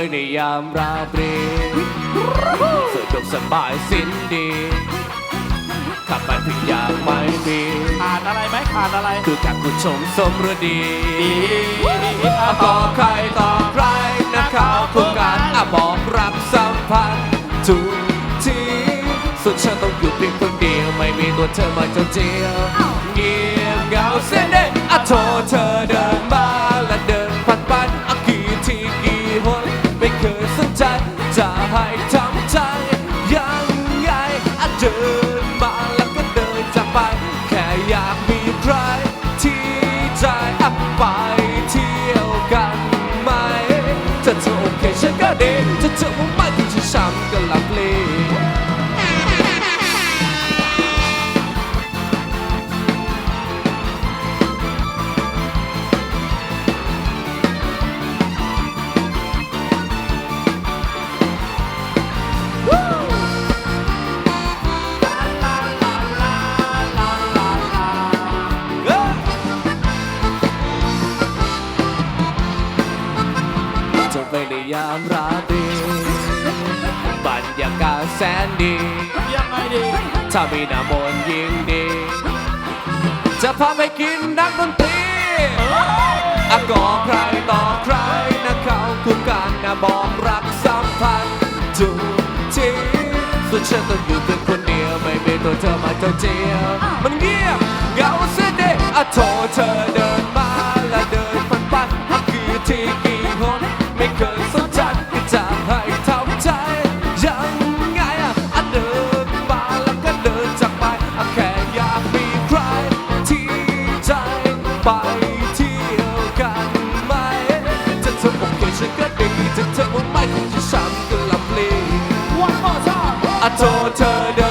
ว้ในยามราตรีสะดวกสบายสิ้นดีขับมันถึงอยากไม่มีขาดอะไรไหมขาดอะไร คือการผู้ชมสมฤดีดีอะบอกใครต่อใครนะเขาคู่กันอะบอกรักสัมพันธ์ทุกทีสุดฉันต้องอยู่เพียงคนเดียว ไม่มีตัวเธอมาเจ้าเจียวเงียบเหงาเส้นเด้อะโทรเธอ ทำใจยังไงอะเดินมาแล้วก็เดินจากไป แค่อยากมีใครที่ใจอะไปเที่ยวกันไหมถ้าเธอโอเคฉันก็ดีถ้าเธอว่าไม่ก็ฉันก็ลับามราตรีบรรยากาศแสนดี ยังไงดี ถ้ามีน้ามนต์ยิ่งดี จะพาไปกินนักดนตรีอะกอใครต่อใครนะเขาคู่กันนะบอกรักสัมพันธ์ทุกทีส่วนฉันต้องอยู่เพียงคนเดียวไม่มีตัวเธอมาเจ้าเจียวมันเงียบเหงาเสียเด็อะโทรเธอเดินมาและเดินปันปันอะกี่ทีกี่ ไปเที่ยวกันไหมจะเธอบอกตัวฉันก็ดีจะเธอบอกไม่คงจะช้ำก็ลำลีวันพอชอบอะโทรเธอเดิน